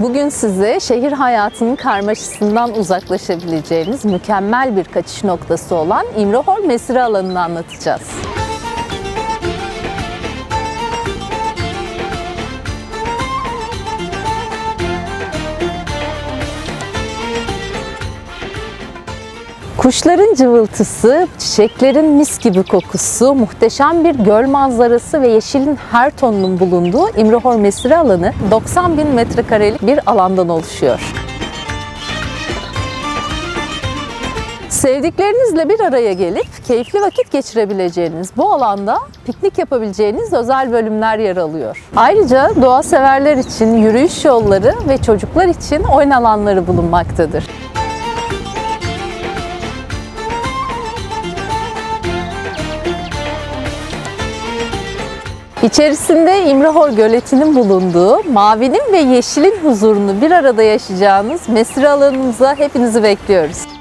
Bugün size şehir hayatının karmaşasından uzaklaşabileceğiniz mükemmel bir kaçış noktası olan İmrahor Mesire alanını anlatacağız. Kuşların cıvıltısı, çiçeklerin mis gibi kokusu, muhteşem bir göl manzarası ve yeşilin her tonunun bulunduğu İmrahor Mesire alanı 90 bin metrekarelik bir alandan oluşuyor. Sevdiklerinizle bir araya gelip keyifli vakit geçirebileceğiniz bu alanda piknik yapabileceğiniz özel bölümler yer alıyor. Ayrıca doğa severler için yürüyüş yolları ve çocuklar için oyun alanları bulunmaktadır. İçerisinde İmrahor Göleti'nin bulunduğu, mavinin ve yeşilin huzurunu bir arada yaşayacağınız mesire alanımıza hepinizi bekliyoruz.